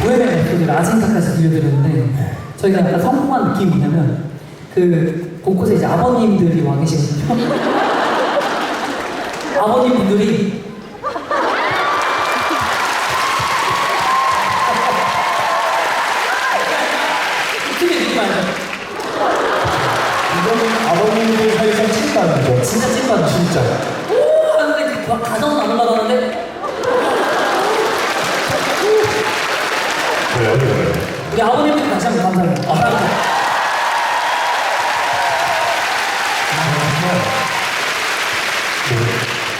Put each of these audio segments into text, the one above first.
보헤미안 랩소디를 아진타까지 들려드렸는데 저희가 약간 성공한 느낌이 뭐냐면 그 곳곳에 이제 아버님들이 와 계시거든요. 아버님 분들이 크게 느낌 알죠? 이건 아버님들 사이에서 친다는 거죠. 진짜 찐받아 진짜. 오! 하는데 그 가정은 안 올라가는데 우리 아버님들 다시 한번. 아,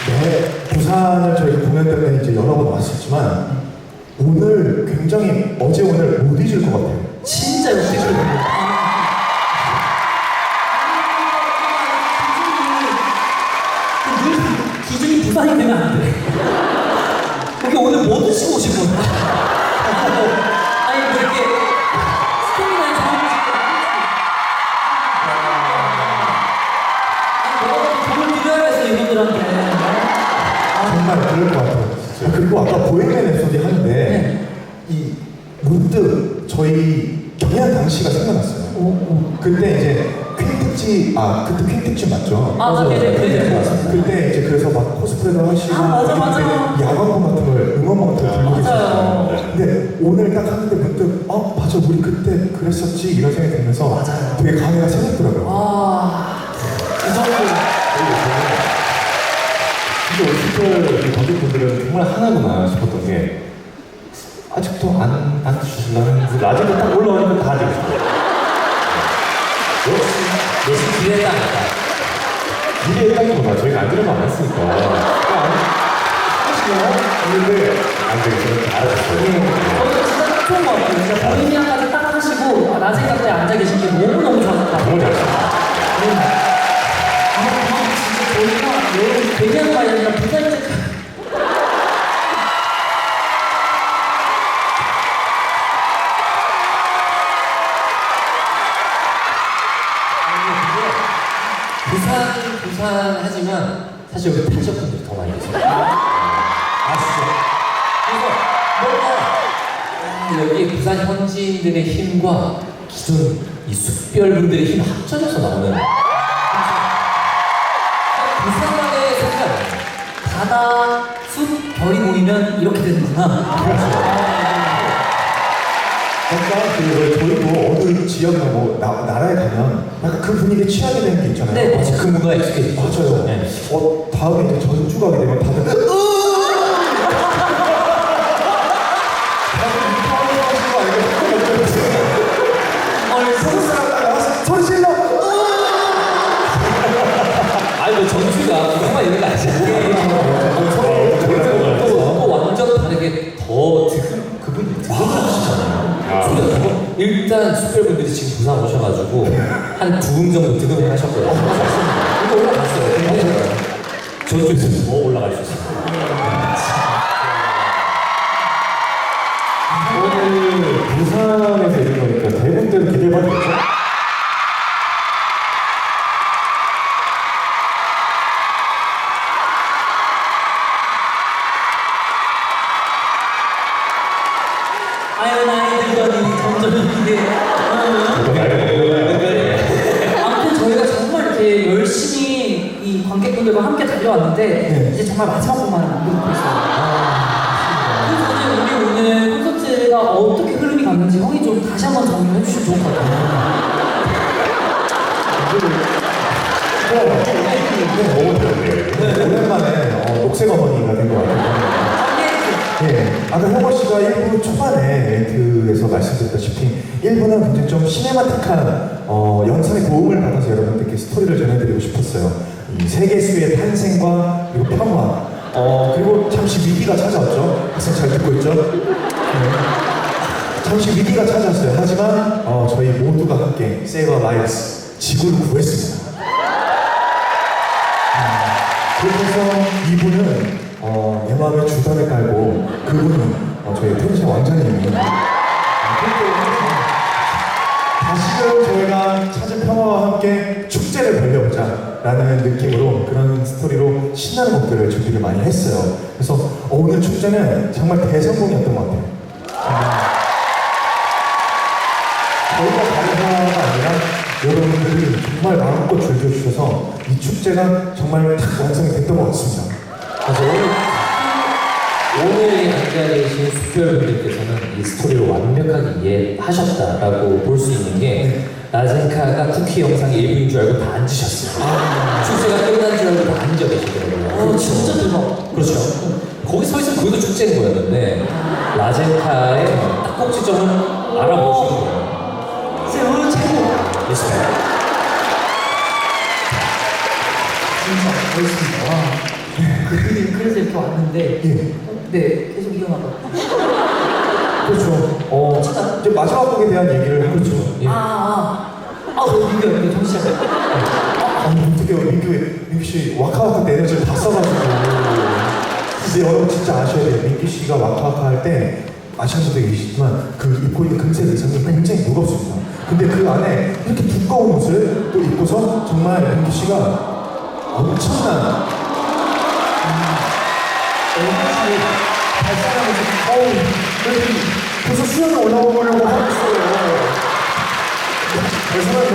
네, 부산을 저희가 공연 때문에 이제 여러 번 왔었지만 오늘 굉장히 어제 오늘 못 잊을 것 같아요. 진짜 역대급이에요. 늘 기준이 부산이 되면 안 돼. 여기 오늘 뭐 드시고 오신 거예요? 돈을 드려야겠어 이분들한테 정말 그럴 것 같아요. 아, 그리고 아까 보헤미안 랩소디 하는데 네. 이 문득 저희 경연 당시가 생각났어요. 그때 이제 퀸 특집 아 그때 퀸 특집 맞죠? 아, 맞아요. 네, 네, 네, 맞습니다. 그때 이제 그래서 막 코스프레도 하시고 아, 맞아, 맞아. 야광봉 같은 걸 응원봉 같은 걸 들고 맞아요. 계셨어요. 근데 오늘 딱 하는데 문득 어 맞아 우리 그때 그랬었지 이런 생각이 들면서 맞아요. 되게 감회가 새롭더라고요. 와, 이 정도. 진짜 오스트 관객분들은 정말 하나구나 싶었던 게 아직도 안, 안 주실라는 그 라디오 딱 올라오니까 다 되고 싶어요. 역시 아니다. 미래의 땅이구나. 저희가 안 들어가 안 했으니까. 하시나요? 했는데 안 되고 저는 알아줬어요. 저도 진짜 딱 좋은 것 같아요. 진짜 본인이랑까지 딱 하시고 아, 낮에 가까이 앉아 계신 게 너무너무 좋았다. 너무 잘했어요. 거 아니라 부산 때 부산, 부산 하지만 사실 여기 타셨분들이 더 많이 계세요. 아시죠? 그래서 뭔가 아, 여기 부산 현지인들의 힘과 기존 이 숲별분들의 힘 합쳐져서 나오는 숲, 별이 모이면 이렇게 되는구나. 약간 그 저희도 어느 지역이나 뭐 나, 나라에 가면 약간 그 분위기에 취하게 되는 게 있잖아요. 네, 그 문화에 익숙해지죠. 맞아요. 네. 어 다음에 이제 전주 가게 되면 다들 숙별분들이 지금 부산 오셔가지고 한 두 음 정도 득음을 하셨거든요. 이거 올라갔어요. 근데 전주에서 더 올라갈 수 있어요. 오늘 부산에서 이런 거니까 기대해봐도 되죠? 아유 나이 들더니 점점 이게 달려왔는데 네. 이제 정말 마지막 곡만 남겨놓고 있어요. 그래서 이제 우리 오늘 콘서트가 어떻게 흐름이 갔는지 형이 좀 다시 한번 정리해 주시면 좋을 것 같아요. 오랜만에 어, 녹색 어머니가 된 것 같아요. 예, 아까 형원 씨가 일부 초반에 멘트에서 말씀드렸다시피 일부는 굉장히 좀 시네마틱한 어, 영상의 도움을 받아서 여러분들께 스토리를 전해드리고 싶었어요. 이 세계수의 탄생과 평화, 어, 그리고 잠시 위기가 찾아왔죠. 학생 잘 듣고 있죠? 네. 잠시 위기가 찾아왔어요. 하지만 어, 저희 모두가 함께 세이버 라이스 지구를 구했습니다. 그래서 이분은 어, 내 마음에 주단을 깔고 그분은 어, 저희 텐션 왕자님이 어, 다시금 저희가 찾은 평화와 함께 축제를 벌려보자 라는 느낌으로 그런 스토리로 신나는 곡들을 준비를 많이 했어요. 그래서 어, 오늘 축제는 정말 대성공이었던 것 같아요. 저희가 다른 상황가 아니라 여러분들이 정말 마음껏 즐겨주셔서 이 축제가 정말 딱 완성이 됐던 것 같습니다. 그래서 오늘 오늘 앉아 계신 수표여러분들께서는 이 스토리를 완벽하게 이해하셨다라고 볼 수 있는 게 라젠카가 쿠키 영상이 일부인 줄 알고 다 앉으셨어요. 축제가 끝난 줄 알고 다 앉아 계시더라고요. 어, 진짜 대박. 그렇죠. 거기 서 있으면 그것도 축제인 거였는데 라젠카의 딱 꼭지점을 알아보신 거예요. 쌤 오늘 최고. 리스펙. 진짜 멋있습니다. 와. 그, 그래서 이렇게 왔는데. 예. 네, 계속 이어나가. 그렇죠. 어, 이제 마지막 곡에 대한 얘기를 있죠. 예. 아, 아. 아, 왜 민규, 민규 정신 차려. 아니 어떻게 민규 민규 씨 와카와카 때 에너지를 다 써가지고 근데 여러분 진짜 아셔야 돼요 민규 씨가 와카와카 할 때 아시는 분들 계시지만 그 입고 있는 금색 의상이 굉장히 무겁습니다 근데 그 안에 이렇게 두꺼운 옷을 또 입고서 정말 민규 씨가 엄청난 에너지 발산하면서 어우 여기 벌써 수영을 올라오려고 하고 있어요 발산하는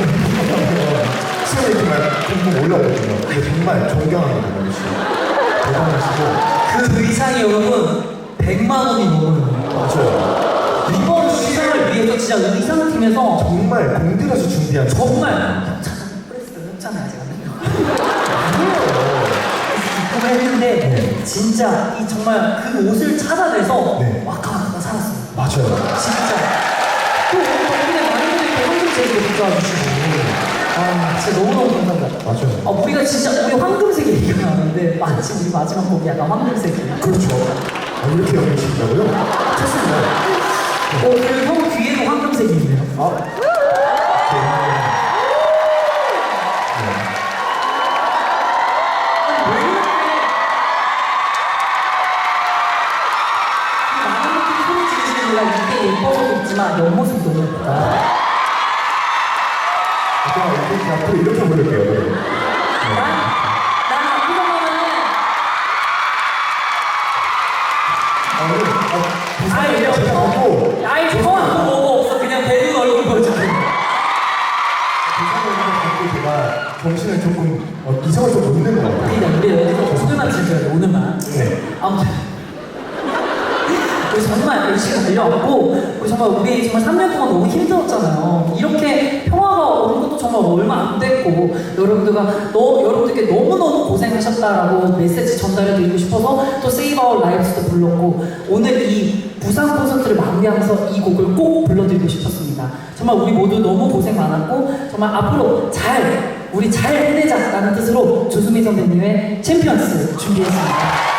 수영이 정말 붕붕 올라오거든요 근데 정말 존경합니다 민규 씨 대단하시고 그 의상이 여러분 100만 원이 넘어요. 맞아요 이번 의상을 위해서 진짜 의상팀에서 정말 공들여서 준비한 정말 협찬 프레스를 했잖아요. 제가 입고 했는데 진짜 이 정말 그 옷을 찾아내서 네. 와카와카가 살았어요 맞아요. 진짜. 또 덕분에 많은 분들이 황금색으로 붙여주시고. 아 진짜 너무너무 감사합니다. 맞아요. 아 우리가 진짜 우리 황금색 얘기가 나는데 마침 우리 마지막 곡이 약간 황금색이에요 그렇죠. 아, 이렇게 연기시킨다고요? 좋습니다. 어 그리고 형 귀에도 황금색이 있네요. 아 있지만 옆모습이 너무 예쁘다 앞으로 이렇게 부를게요. 여러분 난, 난 앞으로 가면은 아, 오늘 아, 제가 형 보고 아이 형안 보고 없어. 그냥 배드 얼굴 보여줘 부산을 제가 정신을 조금 어, 이성을 좀 놓는 것 같아요. 그러니까 우리 여기서 오늘만 즐겨야 돼 오늘만. 네. 아무튼 우리 정말 열심히 달려왔고 우리 정말 우리 정말 3년 동안 너무 힘들었잖아요 이렇게 평화가 오는 것도 정말 얼마 안 됐고 여러분들과 너 여러분들께 너무너무 고생하셨다라고 메시지 전달해 드리고 싶어서 또 세이브 아워 라이브스도 불렀고 오늘 이 부산 콘서트를 마무리하면서 이 곡을 꼭 불러드리고 싶었습니다 정말 우리 모두 너무 고생 많았고 정말 앞으로 잘 우리 잘 해내자라는 뜻으로 조수미 선배님의 챔피언스 준비했습니다.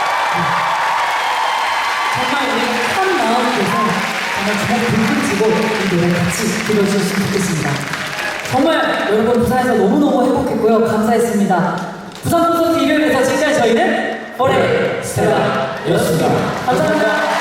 정말 주먹 둥근 쥐고 이 노래 같이 들어주셨으면 좋겠습니다. 정말 여러분 부산에서 너무너무 행복했고요. 감사했습니다. 부산 콘서트 일요일에서 지금까지 저희는 버레 스텔라였습니다. 감사합니다.